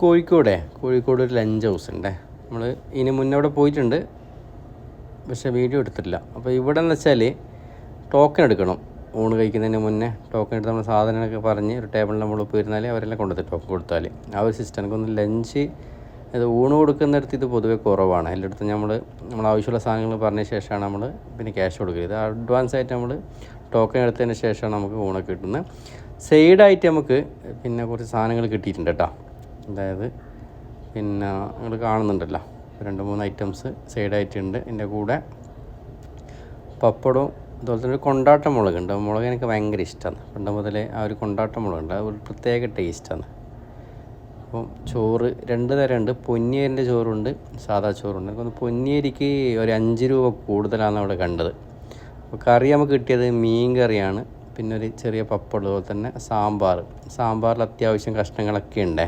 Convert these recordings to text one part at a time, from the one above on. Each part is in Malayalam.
കോഴിക്കോടെ? കോഴിക്കോട് ഒരു ലഞ്ച് ഹൗസ് ഉണ്ടേ നമ്മൾ ഇതിന് മുന്നേ അവിടെ പോയിട്ടുണ്ട്. പക്ഷേ വീഡിയോ എടുത്തിട്ടില്ല. അപ്പോൾ ഇവിടെ എന്ന് വെച്ചാൽ ടോക്കൺ എടുക്കണം. ഊണ് കഴിക്കുന്നതിന് മുന്നേ ടോക്കൺ എടുത്ത് നമ്മൾ സാധനങ്ങളൊക്കെ പറഞ്ഞ് ഒരു ടേബിളിൽ നമ്മൾ പോയിരുന്നാൽ അവരെല്ലാം കൊണ്ടുവന്ന് ടോക്കൺ കൊടുത്താൽ ആ ഒരു സിസ്റ്റം എനിക്കൊന്ന് ലഞ്ച് ഇത് ഊണ് കൊടുക്കുന്നിടത്ത് ഇത് പൊതുവെ കുറവാണ്. എല്ലായിടത്തും നമ്മൾ നമ്മൾ ആവശ്യമുള്ള സാധനങ്ങൾ പറഞ്ഞ ശേഷമാണ് നമ്മൾ പിന്നെ ക്യാഷ് കൊടുക്കുക ഇത് അഡ്വാൻസ് ആയിട്ട് നമ്മൾ ടോക്കൺ എടുത്തതിന് ശേഷമാണ് നമുക്ക് ഊണൊക്കെ കിട്ടുന്നത്. സൈഡായിട്ട് നമുക്ക് പിന്നെ കുറച്ച് സാധനങ്ങൾ കിട്ടിയിട്ടുണ്ട് കേട്ടോ. അതായത് പിന്നെ നിങ്ങൾ കാണുന്നുണ്ടല്ലോ. രണ്ട് മൂന്ന് ഐറ്റംസ് സൈഡായിട്ടുണ്ട് എന്റെ കൂടെ പപ്പടവും അതുപോലെ തന്നെ ഒരു കൊണ്ടാട്ട മുളകുണ്ട് മുളക് എനിക്ക് ഭയങ്കര ഇഷ്ടമാണ് പണ്ട് മുതലേ ആ ഒരു കൊണ്ടാട്ട മുളകുണ്ട് അത് ഒരു പ്രത്യേക ടേസ്റ്റാണ് അപ്പം ചോറ് രണ്ട് തരമുണ്ട്. പൊന്നിയരിന്റെ ചോറുണ്ട് സാധാ ചോറുണ്ട്. എനിക്കൊന്ന് പൊന്നിയരിക്ക് ഒരു അഞ്ച് രൂപ കൂടുതലാണ് അവിടെ കണ്ടത്. അപ്പോൾ കറി നമുക്ക് കിട്ടിയത് മീൻ കറിയാണ്. പിന്നെ ഒരു ചെറിയ പപ്പടം അതുപോലെ തന്നെ സാമ്പാർ. സാമ്പാറിൽ അത്യാവശ്യം കഷ്ണങ്ങളൊക്കെ ഉണ്ടേ.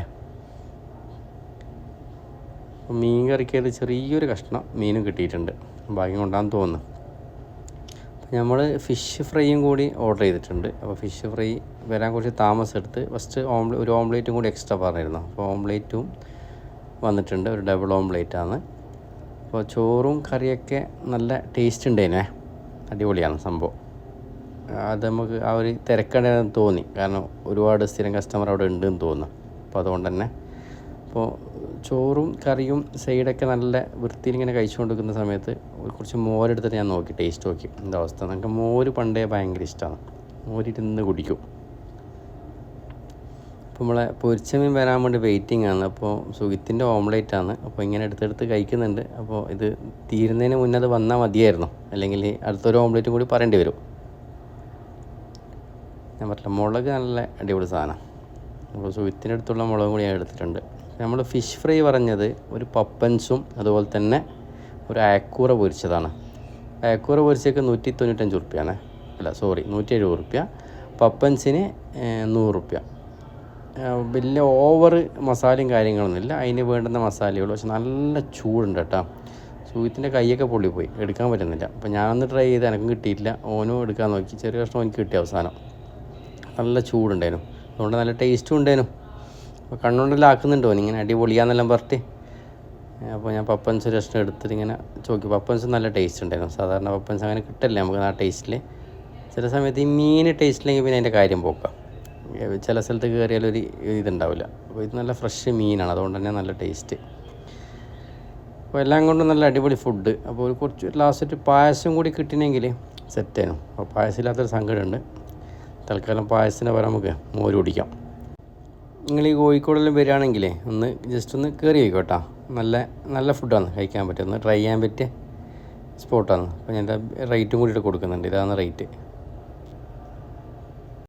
മീൻ കറിക്കത് ചെറിയൊരു കഷ്ണം മീനും കിട്ടിയിട്ടുണ്ട്. ഭാഗ്യം കൊണ്ടാന്ന് തോന്നുന്നു. നമ്മൾ ഫിഷ് ഫ്രൈയും കൂടി ഓർഡർ ചെയ്തിട്ടുണ്ട്. അപ്പോൾ ഫിഷ് ഫ്രൈ വരാൻ കുറച്ച് താമസം എടുത്ത് ഫസ്റ്റ് ഓംലെ ഒരു ഓംലേറ്റും കൂടി എക്സ്ട്രാ പറഞ്ഞിരുന്നു. അപ്പോൾ ഓംലേറ്റും വന്നിട്ടുണ്ട്. ഒരു ഡബിൾ ഓംലേറ്റ് ആണ്. അപ്പോൾ ചോറും കറിയൊക്കെ നല്ല ടേസ്റ്റ് ഉണ്ടേനെ. അടിപൊളിയാണ് സംഭവം. അത് നമുക്ക് ആ ഒരു തിരക്കണ്ടെന്ന് തോന്നി. കാരണം ഒരുപാട് സ്ഥിരം കസ്റ്റമർ അവിടെ ഉണ്ടെന്ന് തോന്നുന്നു. അപ്പോൾ അതുകൊണ്ട് തന്നെ അപ്പോൾ ചോറും കറിയും സൈഡൊക്കെ നല്ല വൃത്തിയിൽ ഇങ്ങനെ കഴിച്ചുകൊണ്ടിരിക്കുന്ന സമയത്ത് കുറച്ച് മോരെടുത്തിട്ട് ഞാൻ നോക്കി ടേസ്റ്റ് നോക്കി. എന്താ അവസ്ഥ? നമുക്ക് മോര് പണ്ടേ ഭയങ്കര ഇഷ്ടമാണ് മോരിരുന്ന് കുടിക്കും. അപ്പോൾ നമ്മളെ പൊരിച്ചമീൻ വരാൻ വേണ്ടി വെയിറ്റിംഗ് ആണ്. അപ്പോൾ സുഖിത്തിന്റെ ഓംലേറ്റ് ആണ്. അപ്പോൾ ഇങ്ങനെ എടുത്തെടുത്ത് കഴിക്കുന്നുണ്ട്. അപ്പോൾ ഇത് തീരുന്നതിന് മുന്നേ അത് വന്നാൽ മതിയായിരുന്നു. അല്ലെങ്കിൽ അടുത്തൊരു ഓംലേറ്റും കൂടി പറയേണ്ടി വരും. ഞാൻ പറഞ്ഞില്ല മുളക് നല്ല അടിപൊളി സാധനം. അപ്പോൾ സുഖത്തിന്റെ അടുത്തുള്ള മുളകും കൂടി ഞാൻ എടുത്തിട്ടുണ്ട്. നമ്മൾ ഫിഷ് ഫ്രൈ പറഞ്ഞത് ഒരു പപ്പൻസും അതുപോലെ തന്നെ ഒരു ആക്കൂറ പൊരിച്ചതാണ്. ആക്കൂറ പൊരിച്ചൊക്കെ നൂറ്റി തൊണ്ണൂറ്റഞ്ച് റുപ്യാണ് അല്ല സോറി നൂറ്റി എഴുപത് റുപ്യ പപ്പൻസിന് നൂറ് റുപ്യ വലിയ ഓവർ മസാലയും കാര്യങ്ങളൊന്നുമില്ല അതിന് വേണ്ടുന്ന മസാലകൾ പക്ഷെ നല്ല ചൂടുണ്ട് കേട്ടോ. സൂത്തിന്റെ കൈയൊക്കെ പൊള്ളിപ്പോയി. എടുക്കാൻ പറ്റുന്നില്ല. അപ്പോൾ ഞാനൊന്ന് ട്രൈ ചെയ്ത് എനിക്കും കിട്ടിയില്ല ഓനും എടുക്കാൻ നോക്കി. ചെറിയ കഷ്ണം എനിക്ക് കിട്ടിയ അവസാനം. നല്ല ചൂടുണ്ടായിരുന്നു. അതുകൊണ്ട് നല്ല ടേസ്റ്റും ഉണ്ടേനു. അപ്പോൾ കണ്ണുകൊണ്ടെല്ലാം ആക്കുന്നുണ്ടോ ഇങ്ങനെ അടിപൊളിയാന്നെല്ലാം പറഞ്ഞിട്ട്. അപ്പോൾ ഞാൻ പപ്പൻസ് ഒരു കഷ്ണം എടുത്തിട്ട് ഇങ്ങനെ ചോക്കി പപ്പൻസ് നല്ല ടേസ്റ്റ് ഉണ്ടായിരുന്നു സാധാരണ പപ്പൻസ് അങ്ങനെ കിട്ടില്ല നമുക്ക് ആ ടേസ്റ്റിൽ ചില സമയത്ത് ഈ മീൻ ടേസ്റ്റില്ലെങ്കിൽ പിന്നെ അതിന്റെ കാര്യം പോക്കാം. ചില സ്ഥലത്ത് കയറിയാൽ ഒരു ഇതുണ്ടാവില്ല. അപ്പോൾ ഇത് നല്ല ഫ്രഷ് മീനാണ്. അതുകൊണ്ട് തന്നെ നല്ല ടേസ്റ്റ് അപ്പോൾ എല്ലാം കൊണ്ടും നല്ല അടിപൊളി ഫുഡ് അപ്പോൾ ഒരു കുറച്ച് ലാസ്റ്റ് ഒരു പായസം കൂടി കിട്ടിനെങ്കിൽ സെറ്റായിരുന്നു അപ്പോൾ പായസം ഇല്ലാത്തൊരു സങ്കടമുണ്ട്. തൽക്കാലം പായസത്തിന് പകരം നമുക്ക് മോര് കുടിക്കാം. നിങ്ങൾ ഈ കോഴിക്കോടെല്ലാം വരികയാണെങ്കിലേ ഒന്ന് ജസ്റ്റ് ഒന്ന് കയറി വയ്ക്കോട്ടോ നല്ല നല്ല ഫുഡാണ് കഴിക്കാൻ പറ്റുന്നത്. ട്രൈ ചെയ്യാൻ പറ്റിയ സ്പോട്ടാണ് അപ്പോൾ ഞാൻ റേറ്റും കൂടിയിട്ട് കൊടുക്കുന്നുണ്ട്. ഇതാണ് റേറ്റ്